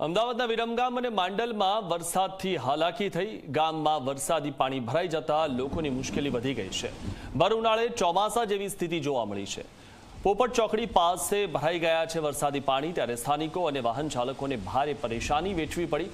અમદાવાદના વિરમગામ અને માંડલમાં વરસાદથી હાલાકી થઈ. ગામમાં વરસાદી પાણી ભરાઈ જતા લોકોની મુશ્કેલી વધી ગઈ છે. ભર ઉનાળે ચોમાસા જેવી સ્થિતિ જોવા મળી છે. પોપટ ચોકડી પાસે ભરાઈ ગયા છે વરસાદી પાણી. ત્યારે સ્થાનિકો અને વાહન ચાલકોને ભારે પરેશાની વેઠવી પડી.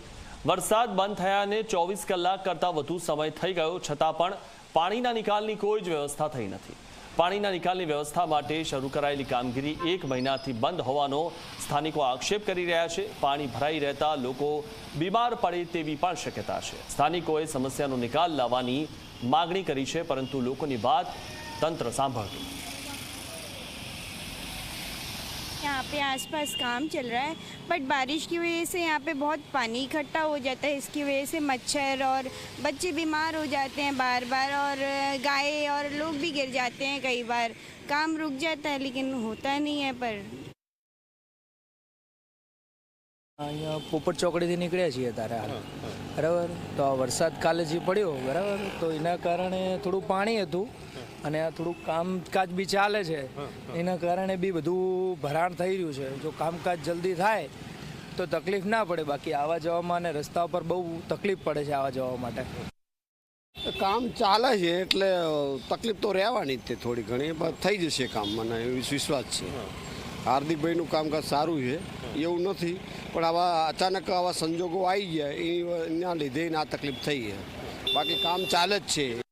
વરસાદ બંધ થયાને ચોવીસ કલાક કરતાં વધુ સમય થઈ ગયો. છતાં પણ પાણીના નિકાલની કોઈ જ વ્યવસ્થા થઈ નથી. પાણીના નિકાલની વ્યવસ્થા માટે શરૂ કરાયેલી કામગીરી એક મહિનાથી બંધ હોવાનો સ્થાનિકો આક્ષેપ કરી રહ્યા છે. પાણી ભરાઈ રહેતા લોકો બીમાર પડે તેવી પણ શક્યતા છે. સ્થાનિકોએ સમસ્યાનો નિકાલ લાવવાની માગણી કરી છે, પરંતુ લોકોની વાત તંત્ર સાંભળતું यहाँ पे आसपास काम चल रहा है बट बारिश की वजह से यहाँ पे बहुत पानी इकट्ठा हो जाता है इसकी वजह से मच्छर और बच्चे बीमार हो जाते हैं बार बार और गाय और लोग भी गिर जाते हैं कई बार काम रुक जाता है लेकिन होता नहीं है पर અહીંયા પોપટ ચોકડીથી નીકળ્યા છીએ તારે હાલ બરાબર તો આ વરસાદ કાલે જે પડ્યો બરાબર તો એના કારણે થોડું પાણી હતું અને આ થોડુંક કામકાજ બી ચાલે છે. એના કારણે બી બધું ભરાણ થઈ રહ્યું છે. જો કામકાજ જલ્દી થાય તો તકલીફ ના પડે. બાકી આવવા જવામાં અને રસ્તા ઉપર બહુ તકલીફ પડે છે આવવા જવા માટે. કામ ચાલે છે એટલે તકલીફ તો રહેવાની જ તે થોડી ઘણી પણ થઈ જશે કામ મને એવી વિશ્વાસ છે. હાર્દિકભાઈનું કામકાજ સારું છે એવું નથી પણ આવા અચાનક આવા સંજોગો આવી ગયા એના લીધે આ તકલીફ થઈ છે બાકી કામ ચાલે જ છે.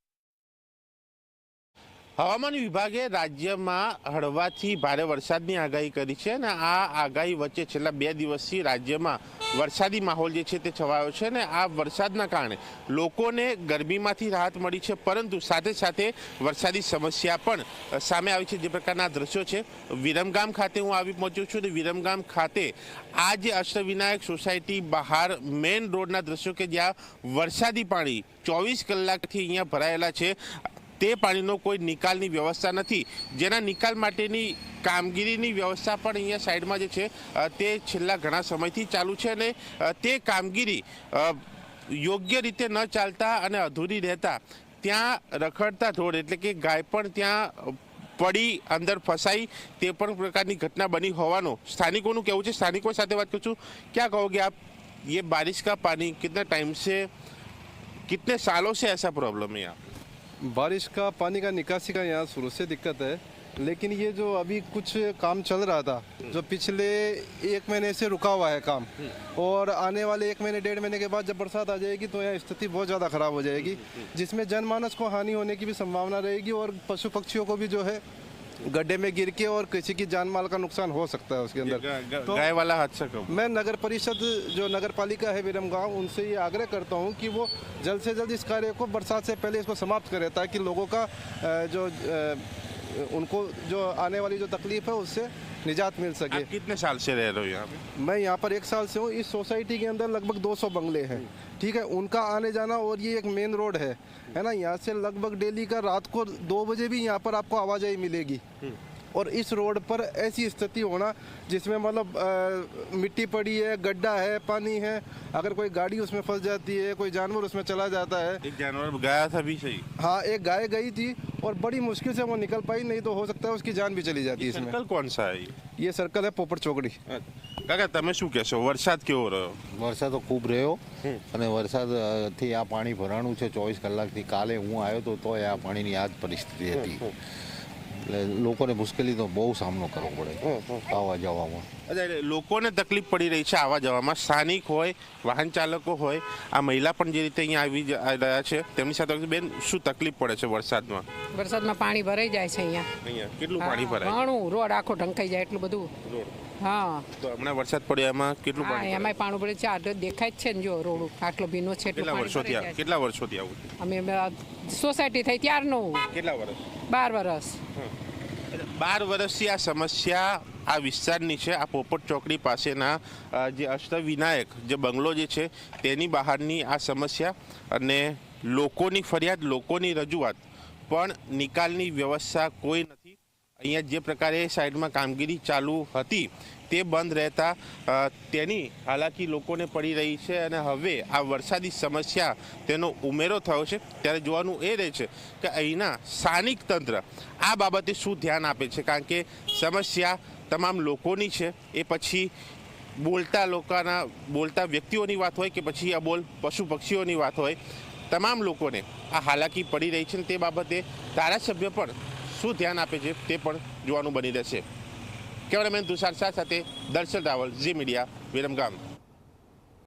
હવામાન વિભાગે રાજ્યમાં હળવાથી ભારે વરસાદની આગાહી કરી છે અને આ આગાહી વચ્ચે છેલ્લા બે દિવસથી રાજ્યમાં વરસાદી માહોલ જે છે તે છવાયો છે અને આ વરસાદના કારણે લોકોને ગરમીમાંથી રાહત મળી છે, પરંતુ સાથે સાથે વરસાદી સમસ્યા પણ સામે આવી છે જે પ્રકારના દ્રશ્યો છે. વિરમગામ ખાતે હું આવી પહોંચ્યો છું અને વિરમગામ ખાતે આ જે અષ્ટવિનાયક સોસાયટી બહાર મેઇન રોડના દ્રશ્યો કે જ્યાં વરસાદી પાણી ચોવીસ કલાકથી અહીંયા ભરાયેલા છે. તે પાણીનો કોઈ નિકાલની વ્યવસ્થા નથી જેના નિકાલ માટેની કામગીરીની વ્યવસ્થા પણ અહીંયા સાઈડમાં જે છે અ, તે છેલ્લા ઘણા સમયથી ચાલુ છે અને અ, તે કામગીરી અ, યોગ્ય રીતે ન ચાલતા અને અધૂરી રહેતા ત્યાં રખડતા ઢોર એટલે કે ગાય પણ ત્યાં પડી અંદર ફસાઈ તે પણ પ્રકારની ઘટના બની હોવાનો સ્થાનિકોનું કહેવું છે સ્થાનિકો સાથે વાત કરું છું ક્યાં કહોગે આપ ये बारिश का पानी कितना टाइम से कितने सालों से ऐसा प्रॉब्लम है यहाँ बारिश का, पानी का, निकासी का यहाँ शुरू से दिक्कत है। लेकिन ये जो अभी कुछ काम चल रहा था, जो पिछले एक महीने से रुका हुआ है काम, और आने वाले एक महीने, डेढ़ महीने के बाद जब बरसात आ जाएगी तो यहाँ स्थिति बहुत ज़्यादा खराब हो जाएगी, जिसमें जनमानस को हानि होने की भी संभावना रहेगी, और पशु पक्षियों को भी जो है गड्ढे में गिर के और किसी की जान माल का नुकसान हो सकता है उसके अंदर। ग- तो गाय वाला हादसा कब? मैं नगर परिषद जो नगर पालिका है विरम गाँव उनसे ये आग्रह करता हूँ कि वो जल्द से जल्द इस कार्य को बरसात से पहले इसको समाप्त करें ताकि लोगों का जो उनको जो आने वाली जो तकलीफ़ है उससे निजात मिल सके। आप कितने साल से रह रहे हो यहाँ पे? मैं यहाँ पर एक साल से हूँ। इस सोसाइटी के अंदर लगभग 200 बंगले हैं। ठीक है उनका आने जाना और ये एक मेन रोड है। है ना यहाँ से लगभग डेली का रात को दो बजे भी यहाँ पर आपको आवाजाही मिलेगी। और इस रोड पर ऐसी स्थिति होना जिसमें मतलब अ, मिट्टी पड़ी है गड्ढा है पानी है अगर कोई गाड़ी उसमें फंस जाती है कोई जानवर उसमें चला जाता है एक जानवर गया था भी सही हाँ एक गाय गई थी और बड़ी मुश्किल से वो निकल पाई नहीं तो हो सकता है उसकी जान भी चली जाती है इसमें સર્કલ કોણ સા है ये? ये सर्कल है पोपट चौकड़ी કાકા તમે શું કહેશો વરસાદ કેવો રહ્યો વરસાદ તો ખૂબ રહ્યો અને વરસાદથી આ પાણી ભરાણું છે ચોવીસ કલાકથી કાલે હું આવ્યો તો તોય આ પાણીની આ જ પરિસ્થિતિ હતી એટલે લોકોને મુશ્કેલીનો બહુ સામનો કરવો પડે. આવવા જવામાં. અચ્છા એટલે લોકોને તકલીફ પડી રહી છે આવવા જવામાં. સ્થાનિક હોય વાહન ચાલકો હોય આ મહિલા પણ જે રીતે અહીંયા આવી રહ્યા છે તેમની સાથે બેન શું તકલીફ પડે છે વરસાદમાં? વરસાદમાં પાણી ભરાઈ જાય છે અહીંયા. અહીંયા કેટલું પાણી ભરાય? ઘણું રોડ આખો ઢંકાઈ જાય એટલું બધું. રોડ. હા. તો હમણાં વરસાદ પડ્યો એમાં કેટલું પાણી એમાંય પાણી પડે છે. આ દેખાય જ છે ને જો રોડ આટલો ભીનો છે કેટલા વર્ષોથી. કેટલા વર્ષોથી આવું? અમે સોસાયટી થઈ ત્યારનું. કેટલા વર્ષ? બાર વર્ષ બાર વર્ષથી આ સમસ્યા આ વિસ્તારની છે. આ પોપટ ચોકડી પાસેના જે અષ્ટવિનાયક જે બંગલો જે છે, તેની બહારની આ સમસ્યા અને લોકોની ફરિયાદ, લોકોની રજૂઆત પણ નિકાલની વ્યવસ્થા કોઈ નથી અહીંયા જે પ્રકારે સાઈડમાં કામગીરી ચાલુ હતી તે બંધ રહેતા તેની હાલાકી લોકોને પડી રહી છે અને હવે આ વરસાદી સમસ્યા તેનો ઉમેરો થયો છે. ત્યારે જોવાનું એ રહે છે કે અહીંના સ્થાનિક તંત્ર આ બાબતે શું ધ્યાન આપે છે? કારણ કે સમસ્યા તમામ લોકોની છે. એ પછી બોલતા લોકોના, બોલતા વ્યક્તિઓની વાત હોય કે પછી અબોલ પશુ પક્ષીઓની વાત હોય, તમામ લોકોને આ હાલાકી પડી રહી છે ને તે બાબતે ધારાસભ્ય પણ શું ધ્યાન આપે છે તે પણ જોવાનું બની રહેશે. કેમેરામેન તુષાર શાહ સાથે દર્શન રાવલ, ઝી મીડિયા, વિરમગામ.